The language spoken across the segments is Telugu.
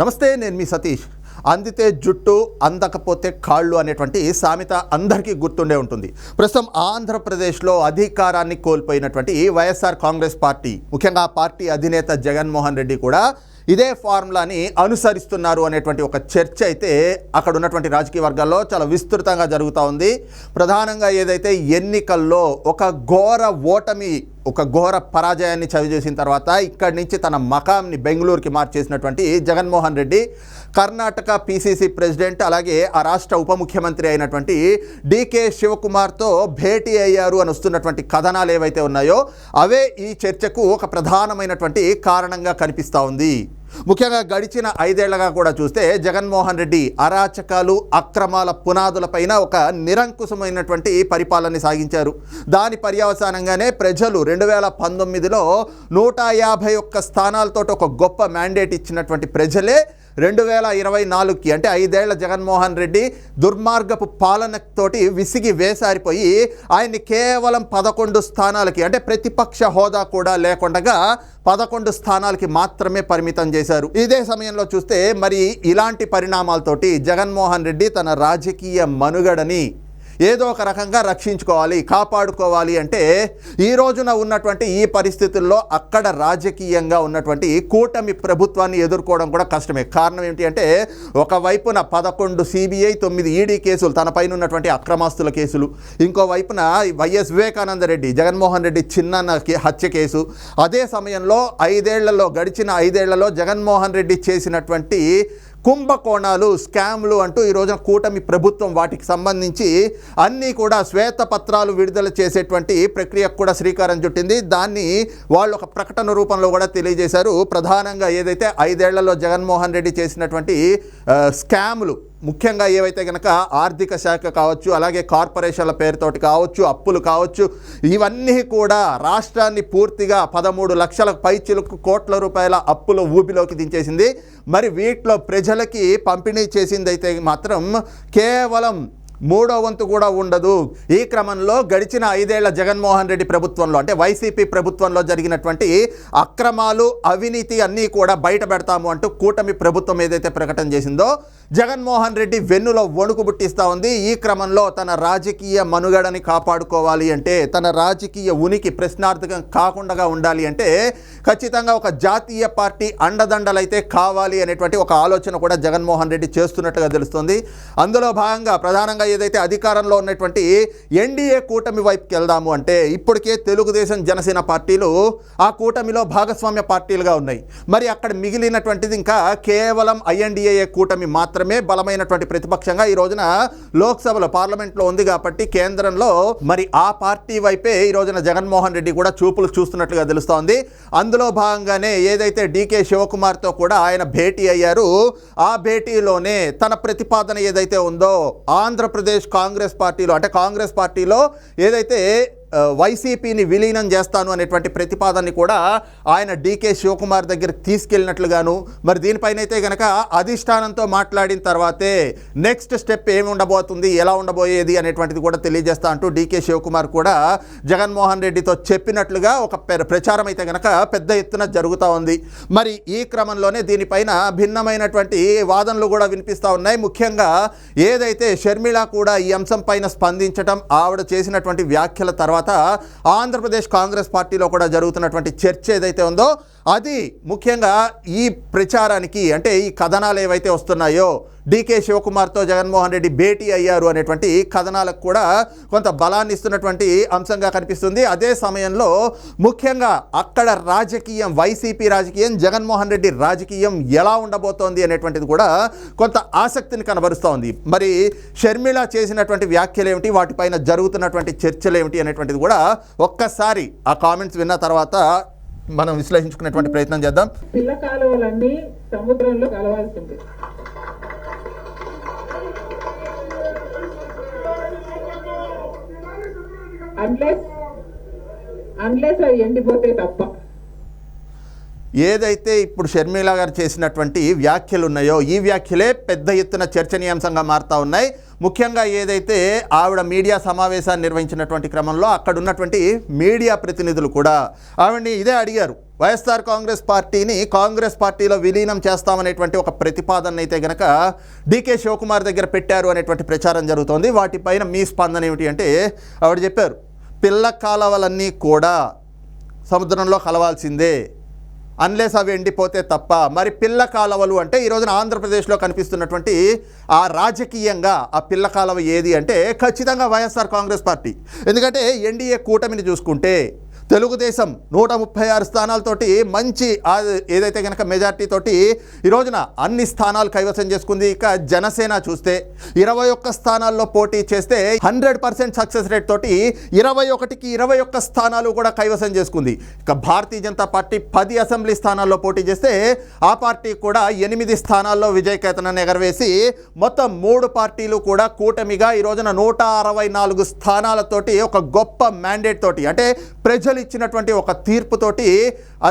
నమస్తే నేను మీ సతీష్. అందితే జుట్టు అందకపోతే కాళ్ళు అనేటువంటి సామెత అందరికీ గుర్తుండే ఉంటుంది. ప్రస్తుతం ఆంధ్రప్రదేశ్లో అధికారాన్ని కోల్పోయినటువంటి వైఎస్ఆర్ కాంగ్రెస్ పార్టీ ముఖ్యంగా పార్టీ అధినేత జగన్మోహన్ రెడ్డి కూడా ఇదే ఫార్ములాని అనుసరిస్తున్నారు అనేటువంటి ఒక చర్చ అయితే అక్కడ ఉన్నటువంటి రాజకీయ వర్గాల్లో చాలా విస్తృతంగా జరుగుతూ ఉంది. ప్రధానంగా ఏదైతే ఎన్నికల్లో ఒక ఘోర ఓటమి ఒక ఘోర పరాజయాన్ని చవిచేసిన తర్వాత ఇక్కడి నుంచి తన మకాంని బెంగళూరుకి మార్చేసినటువంటి జగన్మోహన్ రెడ్డి కర్ణాటక పిసిసి ప్రెసిడెంట్ అలాగే ఆ రాష్ట్ర ఉప ముఖ్యమంత్రి అయినటువంటి డికే శివకుమార్తో భేటీ అయ్యారు అని వస్తున్నటువంటి కథనాలు ఏవైతే ఉన్నాయో అవే ఈ చర్చకు ఒక ప్రధానమైనటువంటి కారణంగా కనిపిస్తూ ఉంది. ముఖ్యంగా గడిచిన ఐదేళ్ళగా కూడా చూస్తే జగన్మోహన్ రెడ్డి అరాచకాలు అక్రమాల పునాదులపైన ఒక నిరంకుశమైనటువంటి పరిపాలన సాగించారు. దాని పర్యవసానంగానే ప్రజలు రెండు వేల పంతొమ్మిదిలో నూట యాభై ఒక్క స్థానాలతో ఒక గొప్ప మ్యాండేట్ ఇచ్చినటువంటి ప్రజలే రెండు వేల ఇరవై నాలుగుకి అంటే ఐదేళ్ళ జగన్మోహన్ రెడ్డి దుర్మార్గపు పాలనతోటి విసిగి వేసారిపోయి ఆయన్ని కేవలం పదకొండు స్థానాలకి అంటే ప్రతిపక్ష హోదా కూడా లేకుండా పదకొండు స్థానాలకి మాత్రమే పరిమితం చేశారు. ఇదే సమయంలో చూస్తే మరి ఇలాంటి పరిణామాలతోటి జగన్మోహన్ రెడ్డి తన రాజకీయ మనుగడని ఏదో ఒక రకంగా రక్షించుకోవాలి కాపాడుకోవాలి అంటే ఈ రోజున ఉన్నటువంటి ఈ పరిస్థితుల్లో అక్కడ రాజకీయంగా ఉన్నటువంటి కూటమి ప్రభుత్వాన్ని ఎదుర్కోవడం కూడా కష్టమే. కారణం ఏంటి అంటే ఒకవైపున పదకొండు సిబిఐ తొమ్మిది ఈడీ కేసులు తన పైన ఉన్నటువంటి అక్రమాస్తుల కేసులు ఇంకో వైపున వైఎస్ వివేకానంద రెడ్డి జగన్మోహన్ రెడ్డి చిన్న హత్య కేసు అదే సమయంలో ఐదేళ్ళలో గడిచిన ఐదేళ్ళలో జగన్మోహన్ రెడ్డి చేసినటువంటి కుంభకోణాలు స్కామ్లు అంటూ ఈ రోజున కూటమి ప్రభుత్వం వాటికి సంబంధించి అన్నీ కూడా శ్వేతపత్రాలు విడుదల చేసేటువంటి ప్రక్రియకు కూడా శ్రీకారం చుట్టింది. దాన్ని వాళ్ళు ఒక ప్రకటన రూపంలో కూడా తెలియజేశారు. ప్రధానంగా ఏదైతే ఐదేళ్ళలో జగన్మోహన్ రెడ్డి చేసినటువంటి స్కాములు స్కామ్లు ముఖ్యంగా ఏవైతే కనుక ఆర్థిక శాఖ కావచ్చు అలాగే కార్పొరేషన్ల పేరుతోటి కావచ్చు అప్పులు కావచ్చు ఇవన్నీ కూడా రాష్ట్రాన్ని పూర్తిగా పదమూడు లక్షల పైచిలకు కోట్ల రూపాయల అప్పుల ఊబిలోకి దించేసింది. మరి వీటిలో ప్రజలకి పంపిణీ చేసిందైతే మాత్రం కేవలం మూడో వంతు కూడా ఉండదు. ఈ క్రమంలో గడిచిన ఐదేళ్ళ జగన్మోహన్ రెడ్డి ప్రభుత్వంలో అంటే వైసీపీ ప్రభుత్వంలో జరిగినటువంటి అక్రమాలు అవినీతి అన్నీ కూడా బయట పెడతాము అంటూ కూటమి ప్రభుత్వం ఏదైతే ప్రకటన చేసిందో జగన్మోహన్ రెడ్డి వెన్నులో వణుకు పుట్టిస్తూ ఉంది. ఈ క్రమంలో తన రాజకీయ మనుగడని కాపాడుకోవాలి అంటే తన రాజకీయ ఉనికి ప్రశ్నార్థకం కాకుండా ఉండాలి అంటే ఖచ్చితంగా ఒక జాతీయ పార్టీ అండదండలైతే కావాలి అనేటువంటి ఒక ఆలోచన కూడా జగన్మోహన్ రెడ్డి చేస్తున్నట్టుగా తెలుస్తుంది. అందులో భాగంగా ప్రధానంగా ఏదైతే అధికారంలో ఉన్నటువంటి ఎన్డీఏ కూటమి వైపుకి వెళ్దాము అంటే ఇప్పటికే తెలుగుదేశం జనసేన పార్టీలు ఆ కూటమిలో భాగస్వామ్య పార్టీలుగా ఉన్నాయి. మరి అక్కడ మిగిలినటువంటిది ఇంకా కేవలం ఐఎన్డీఏ కూటమి మాత్రమే బలమైనటువంటి ప్రతిపక్షంగా ఈ రోజున లోక్సభలో పార్లమెంట్లో ఉంది కాబట్టి కేంద్రంలో మరి ఆ పార్టీ వైపే ఈ రోజున జగన్మోహన్ రెడ్డి కూడా చూపులు చూస్తున్నట్లుగా తెలుస్తోంది. అందులో భాగంగానే ఏదైతే డీకే శివకుమార్తో కూడా ఆయన భేటీ అయ్యారు ఆ భేటీలోనే తన ప్రతిపాదన ఏదైతే ఉందో ఆంధ్రప్రదేశ్ కాంగ్రెస్ పార్టీలో అంటే కాంగ్రెస్ పార్టీలో ఏదైతే వైసీపీని విలీనం చేస్తాను అనేటువంటి ప్రతిపాదనని కూడా ఆయన డీకే శివకుమార్ దగ్గర తీసుకెళ్ళినట్లుగాను మరి దీనిపైన అయితే గనక అధిష్టానంతో మాట్లాడిన తర్వాతే నెక్స్ట్ స్టెప్ ఏమి ఉండబోతుంది ఎలా ఉండబోయేది అనేటువంటిది కూడా తెలియజేస్తా అంటూ డీకే శివకుమార్ కూడా జగన్మోహన్ రెడ్డితో చెప్పినట్లుగా ఒక పె- ప్రచారం అయితే గనక పెద్ద ఎత్తున జరుగుతూ ఉంది. మరి ఈ క్రమంలోనే దీనిపైన భిన్నమైనటువంటి వాదనలు కూడా వినిపిస్తూ ఉన్నాయి. ముఖ్యంగా ఏదైతే షర్మిళ కూడా ఈ అంశం పైన స్పందించడం ఆవిడ చేసినటువంటి వ్యాఖ్యల తర్వాత ఆంధ్రప్రదేశ్ కాంగ్రెస్ పార్టీలో కూడా జరుగుతున్నటువంటి చర్చ ఏదైతే ఉందో అది ముఖ్యంగా ఈ ప్రచారానికి అంటే ఈ కథనాలు ఏవైతే వస్తున్నాయో డీకే శివకుమార్తో జగన్మోహన్ రెడ్డి భేటీ అయ్యారు అనేటువంటి కథనాలకు కూడా కొంత బలాన్ని ఇస్తున్నటువంటి అంశంగా కనిపిస్తుంది. అదే సమయంలో ముఖ్యంగా అక్కడ రాజకీయం వైసీపీ రాజకీయం జగన్మోహన్ రెడ్డి రాజకీయం ఎలా ఉండబోతోంది అనేటువంటిది కూడా కొంత ఆసక్తిని కనబరుస్తోంది. మరి షర్మిళ చేసినటువంటి వ్యాఖ్యలు ఏమిటి? వాటిపైన జరుగుతున్నటువంటి చర్చలు ఏమిటి అనేటువంటిది కూడా ఒక్కసారి ఆ కామెంట్స్ విన్న తర్వాత మనం విశ్లేషించుకునేటువంటి ప్రయత్నం చేద్దాం. పిల్ల కాలువలన్నీ సముద్రంలో కలవాల్సింది. అన్లెస్ అన్లెస్ అవి ఎండిపోతే తప్ప. ఏదైతే ఇప్పుడు షర్మిల గారు చేసినటువంటి వ్యాఖ్యలు ఉన్నాయో ఈ వ్యాఖ్యలే పెద్ద ఎత్తున చర్చనీయాంశంగా మారుతూ ఉన్నాయి. ముఖ్యంగా ఏదైతే ఆవిడ మీడియా సమావేశాన్ని నిర్వహించినటువంటి క్రమంలో అక్కడ ఉన్నటువంటి మీడియా ప్రతినిధులు కూడా ఆవిడని ఇదే అడిగారు. వైఎస్ఆర్ కాంగ్రెస్ పార్టీని కాంగ్రెస్ పార్టీలో విలీనం చేస్తామనేటువంటి ఒక ప్రతిపాదన అయితే గనక డీకే శివకుమార్ దగ్గర పెట్టారు అనేటువంటి ప్రచారం జరుగుతోంది. వాటిపైన మీ స్పందన ఏమిటి అంటే ఆవిడ చెప్పారు పిల్ల కాలవలన్నీ కూడా సముద్రంలో కలవాల్సిందే. అన్లెస్ అవి ఎండిపోతే తప్ప. మరి పిల్ల కాలవలు అంటే ఈరోజున ఆంధ్రప్రదేశ్లో కనిపిస్తున్నటువంటి ఆ రాజకీయంగా ఆ పిల్ల కాలవ ఏది అంటే ఖచ్చితంగా వైఎస్ఆర్ కాంగ్రెస్ పార్టీ. ఎందుకంటే ఎన్డీఏ కూటమిని చూసుకుంటే తెలుగుదేశం నూట ముప్పై ఆరు స్థానాలతోటి మంచి ఏదైతే కనుక మెజార్టీ తోటి ఈ రోజున అన్ని స్థానాలు కైవసం చేసుకుంది. ఇక జనసేన చూస్తే ఇరవై ఒక్క స్థానాల్లో పోటీ చేస్తే హండ్రెడ్ పర్సెంట్ సక్సెస్ రేట్ తోటి ఇరవై ఒకటికి ఇరవై ఒక్క స్థానాలు కూడా కైవసం చేసుకుంది. ఇక భారతీయ జనతా పార్టీ పది అసెంబ్లీ స్థానాల్లో పోటీ చేస్తే ఆ పార్టీ కూడా ఎనిమిది స్థానాల్లో విజయకేతనాన్ని ఎగరవేసి మొత్తం మూడు పార్టీలు కూడా కూటమిగా ఈ రోజున నూట అరవై నాలుగు స్థానాలతోటి ఒక గొప్ప మ్యాండేట్ తోటి అంటే ప్రజలు ఇచ్చినటువంటి ఒక తీర్పుతోటి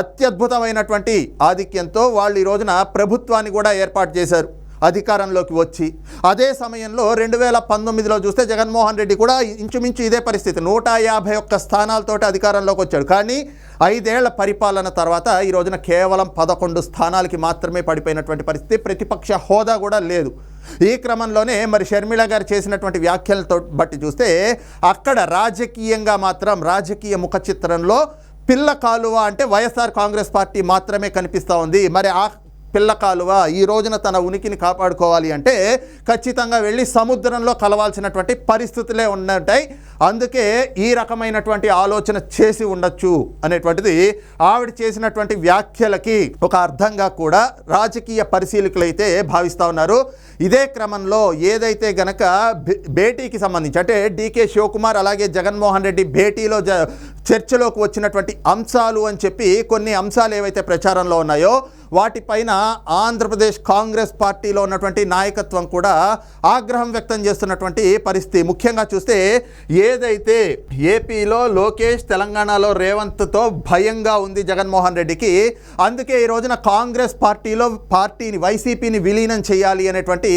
అత్యద్భుతమైనటువంటి ఆధిక్యంతో వాళ్ళు ఈ రోజున ప్రభుత్వాన్ని కూడా ఏర్పాటు చేశారు అధికారంలోకి వచ్చి. అదే సమయంలో రెండు వేల పంతొమ్మిదిలో చూస్తే జగన్మోహన్ రెడ్డి కూడా ఇంచుమించు ఇదే పరిస్థితి నూట యాభై ఒక్క స్థానాలతోటి అధికారంలోకి వచ్చాడు. కానీ ఐదేళ్ళ పరిపాలన తర్వాత ఈ రోజున కేవలం పదకొండు స్థానాలకి మాత్రమే పడిపోయినటువంటి పరిస్థితి ప్రతిపక్ష హోదా కూడా లేదు. ఈ క్రమంలోనే మరి షర్మిళ గారు చేసినటువంటి వ్యాఖ్యలతో బట్టి చూస్తే అక్కడ రాజకీయంగా మాత్రం రాజకీయ ముఖ చిత్రంలో పిల్ల కాలువ అంటే వైఎస్ఆర్ కాంగ్రెస్ పార్టీ మాత్రమే కనిపిస్తూ ఉంది. మరి ఆ పిల్ల కాలువ ఈ రోజున తన ఉనికిని కాపాడుకోవాలి అంటే ఖచ్చితంగా వెళ్ళి సముద్రంలో కలవాల్సినటువంటి పరిస్థితులే ఉన్నట్టాయి. అందుకే ఈ రకమైనటువంటి ఆలోచన చేసి ఉండొచ్చు అనేటువంటిది ఆవిడ చేసినటువంటి వ్యాఖ్యలకి ఒక అర్థంగా కూడా రాజకీయ పరిశీలకులైతే భావిస్తూ ఉన్నారు. ఇదే క్రమంలో ఏదైతే గనక భేటీకి సంబంధించి అంటే డీకే శివకుమార్ అలాగే జగన్మోహన్ రెడ్డి భేటీలో చర్చలోకి వచ్చినటువంటి అంశాలు అని చెప్పి కొన్ని అంశాలు ఏవైతే ప్రచారంలో ఉన్నాయో వాటిపైన ఆంధ్రప్రదేశ్ కాంగ్రెస్ పార్టీలో ఉన్నటువంటి నాయకత్వం కూడా ఆగ్రహం వ్యక్తం చేస్తున్నటువంటి పరిస్థితి. ముఖ్యంగా చూస్తే ఏదైతే ఏపీలో లోకేష్ తెలంగాణలో రేవంత్తో భయంగా ఉంది జగన్మోహన్ రెడ్డికి అందుకే ఈ రోజున కాంగ్రెస్ పార్టీలో పార్టీని వైసీపీని విలీనం చేయాలి అనేటువంటి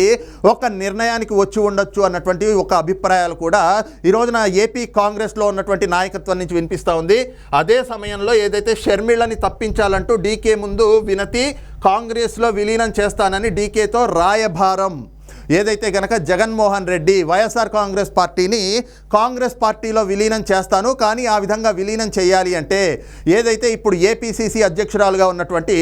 ఒక నిర్ణయానికి వచ్చి ఉండొచ్చు అన్నటువంటి ఒక అభిప్రాయాలు కూడా ఈ రోజున ఏపీ కాంగ్రెస్లో ఉన్నటువంటి నాయకత్వం నుంచి వినిపిస్తూ ఉంది. అదే సమయంలో ఏదైతే షర్మిళని తప్పించాలంటూ డీకే ముందు వినతి కాంగ్రెస్లో విలీనం చేస్తానని డీకేతో రాయభారం. ఏదైతే గనక జగన్మోహన్ రెడ్డి వైఎస్ఆర్ కాంగ్రెస్ పార్టీని కాంగ్రెస్ పార్టీలో విలీనం చేస్తాను కానీ ఆ విధంగా విలీనం చేయాలి అంటే ఏదైతే ఇప్పుడు ఏపీసీసీ అధ్యక్షురాలుగా ఉన్నటువంటి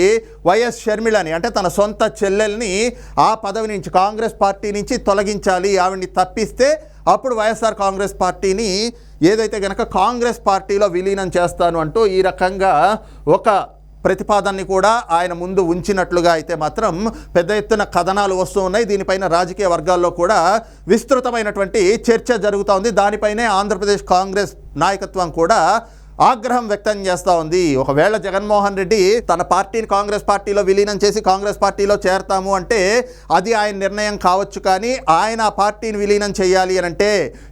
వైఎస్ షర్మిళని అంటే తన సొంత చెల్లెల్ని ఆ పదవి నుంచి కాంగ్రెస్ పార్టీ నుంచి తొలగించాలి ఆవిడ్ని తప్పిస్తే అప్పుడు వైఎస్ఆర్ కాంగ్రెస్ పార్టీని ఏదైతే గనక కాంగ్రెస్ పార్టీలో విలీనం చేస్తాను అంటూ ఈ రకంగా ఒక ప్రతిపాదనని కూడా ఆయన ముందు ఉంచినట్లుగా అయితే మాత్రం పెద్ద ఎత్తున కథనాలు వస్తూ ఉన్నాయి. దీనిపైన రాజకీయ వర్గాల్లో కూడా విస్తృతమైనటువంటి చర్చ జరుగుతూ ఉంది. దానిపైనే ఆంధ్రప్రదేశ్ కాంగ్రెస్ నాయకత్వం కూడా ఆగ్రహం వ్యక్తం చేస్తూ ఉంది. ఒకవేళ జగన్మోహన్ రెడ్డి తన పార్టీని కాంగ్రెస్ పార్టీలో విలీనం చేసి కాంగ్రెస్ పార్టీలో చేరతాము అంటే అది ఆయన నిర్ణయం కావచ్చు కానీ ఆయన ఆ పార్టీని విలీనం చేయాలి అని అంటే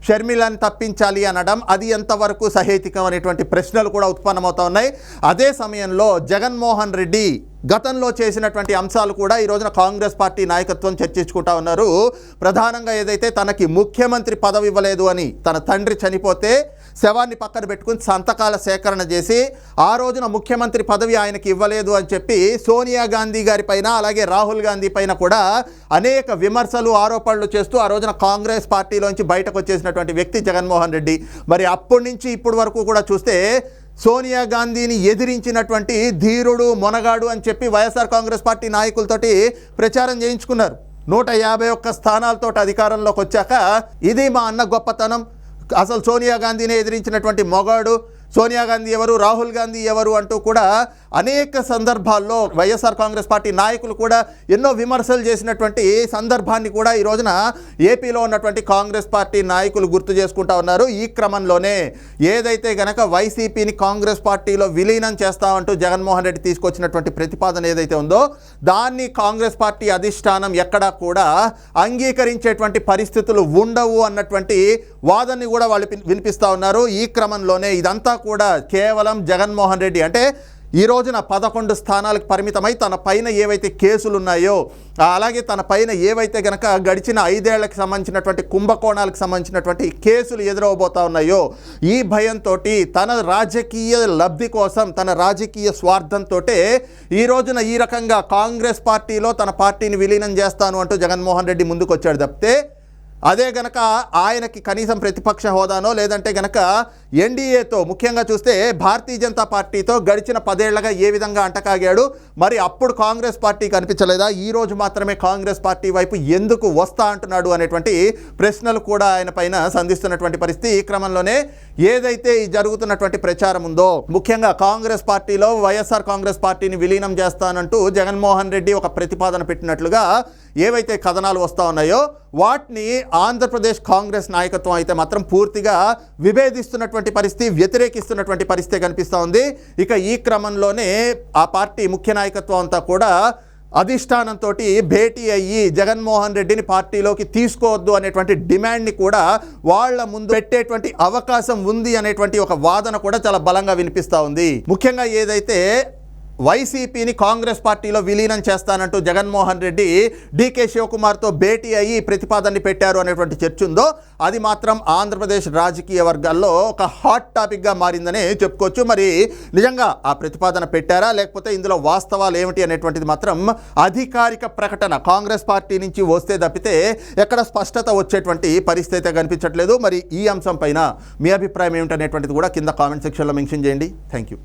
షర్మిలని తప్పించాలి అనడం అది ఎంతవరకు సహేతికం అనేటువంటి ప్రశ్నలు కూడా ఉత్పన్నమవుతా ఉన్నాయి. అదే సమయంలో జగన్మోహన్ రెడ్డి గతంలో చేసినటువంటి అంశాలు కూడా ఈ రోజున కాంగ్రెస్ పార్టీ నాయకత్వం చర్చించుకుంటా ఉన్నారు. ప్రధానంగా ఏదైతే తనకి ముఖ్యమంత్రి పదవి ఇవ్వలేదు అని తన తండ్రి చనిపోతే శవాన్ని పక్కన పెట్టుకుని సంతకాల సేకరణ చేసి ఆ రోజున ముఖ్యమంత్రి పదవి ఆయనకి ఇవ్వలేదు అని చెప్పి సోనియా గాంధీ గారి పైన అలాగే రాహుల్ గాంధీ పైన కూడా అనేక విమర్శలు ఆరోపణలు చేస్తూ ఆ రోజున కాంగ్రెస్ పార్టీలోంచి బయటకు వచ్చేసినటువంటి వ్యక్తి జగన్మోహన్ రెడ్డి. మరి అప్పటి నుంచి ఇప్పటి వరకు కూడా చూస్తే సోనియా గాంధీని ఎదిరించినటువంటి ధీరుడు మొనగాడు అని చెప్పి వైఎస్ఆర్ కాంగ్రెస్ పార్టీ నాయకులతోటి ప్రచారం చేయించుకున్నారు. నూట యాభై ఒక్క స్థానాలతో అధికారంలోకి వచ్చాక ఇది మా అన్న గొప్పతనం అసలు సోనియా గాంధీని ఎదిరించినటువంటి మొగాడు. సోనియా గాంధీ ఎవరు? రాహుల్ గాంధీ ఎవరు? అంటూ కూడా అనేక సందర్భాల్లో వైఎస్ఆర్ కాంగ్రెస్ పార్టీ నాయకులు కూడా ఎన్నో విమర్శలు చేసినటువంటి సందర్భాన్ని కూడా ఈ రోజున ఏపీలో ఉన్నటువంటి కాంగ్రెస్ పార్టీ నాయకులు గుర్తు చేసుకుంటా ఉన్నారు. ఈ క్రమంలోనే ఏదైతే గనక వైసీపీని కాంగ్రెస్ పార్టీలో విలీనం చేస్తామంటూ జగన్మోహన్ రెడ్డి తీసుకొచ్చినటువంటి ప్రతిపాదన ఏదైతే ఉందో దాన్ని కాంగ్రెస్ పార్టీ అధిష్టానం ఎక్కడా కూడా అంగీకరించేటువంటి పరిస్థితులు ఉండవు అన్నటువంటి వాదనని కూడా వాళ్ళు పిన్- వినిపిస్తా ఉన్నారు. ఈ క్రమంలోనే ఇదంతా కూడా కేవలం జగన్మోహన్ రెడ్డి అంటే ఈ రోజున పదకొండు స్థానాలకు పరిమితమై తన పైన ఏవైతే కేసులు ఉన్నాయో అలాగే తన పైన ఏవైతే గనక గడిచిన ఐదేళ్ళకు సంబంధించినటువంటి కుంభకోణాలకు సంబంధించినటువంటి కేసులు ఎదురవబోతా ఉన్నాయో ఈ భయంతో తన రాజకీయ లబ్ధి కోసం తన రాజకీయ స్వార్థంతో ఈ రోజున ఈ రకంగా కాంగ్రెస్ పార్టీలో తన పార్టీని విలీనం చేస్తాను అంటూ జగన్మోహన్ రెడ్డి ముందుకు వచ్చాడు తప్పితే అదే గనక ఆయనకి కనీసం ప్రతిపక్ష హోదానో లేదంటే గనక ఎన్డీఏతో ముఖ్యంగా చూస్తే భారతీయ జనతా పార్టీతో గడిచిన పదేళ్ళగా ఏ విధంగా అంటకాగాడు? మరి అప్పుడు కాంగ్రెస్ పార్టీ కనిపించలేదా? ఈ రోజు మాత్రమే కాంగ్రెస్ పార్టీ వైపు ఎందుకు వస్తా అంటున్నాడు అనేటువంటి ప్రశ్నలు కూడా ఆయన పైన సంధిస్తున్నటువంటి పరిస్థితి ఈ క్రమంలోనే. ఏదైతే ఈ జరుగుతున్నటువంటి ప్రచారం ఉందో ముఖ్యంగా కాంగ్రెస్ పార్టీలో వైఎస్ఆర్ కాంగ్రెస్ పార్టీని విలీనం చేస్తానంటూ జగన్మోహన్ రెడ్డి ఒక ప్రతిపాదన పెట్టినట్లుగా ఏవైతే కథనాలు వస్తూ ఉన్నాయో వాటిని ఆంధ్రప్రదేశ్ కాంగ్రెస్ నాయకత్వం అయితే మాత్రం పూర్తిగా విభేదిస్తున్నటువంటి పరిస్థితి వ్యతిరేకిస్తున్నటువంటి పరిస్థితి కనిపిస్తూ ఉంది. ఇక ఈ క్రమంలోనే ఆ పార్టీ ముఖ్య నాయకత్వం అంతా కూడా అధిష్టానంతో భేటీ అయ్యి జగన్మోహన్ రెడ్డిని పార్టీలోకి తీసుకోవద్దు అనేటువంటి డిమాండ్ని కూడా వాళ్ళ ముందు పెట్టేటువంటి అవకాశం ఉంది అనేటువంటి ఒక వాదన కూడా చాలా బలంగా వినిపిస్తూ ఉంది. ముఖ్యంగా ఏదైతే వైసీపీని కాంగ్రెస్ పార్టీలో విలీనం చేస్తానంటూ జగన్మోహన్ రెడ్డి డీకే శివకుమార్తో భేటీ అయ్యి ప్రతిపాదనని పెట్టారు అనేటువంటి చర్చ ఉందో అది మాత్రం ఆంధ్రప్రదేశ్ రాజకీయ వర్గాల్లో ఒక హాట్ టాపిక్గా మారిందని చెప్పుకోవచ్చు. మరి నిజంగా ఆ ప్రతిపాదన పెట్టారా? లేకపోతే ఇందులో వాస్తవాలు ఏమిటి అనేటువంటిది మాత్రం అధికారిక ప్రకటన కాంగ్రెస్ పార్టీ నుంచి వస్తే తప్పితే ఎక్కడ స్పష్టత వచ్చేటువంటి పరిస్థితి అయితే కనిపించట్లేదు. మరి ఈ అంశం పైన మీ అభిప్రాయం ఏమిటనేటువంటిది కూడా కింద కామెంట్ సెక్షన్లో మెన్షన్ చేయండి. Thank you.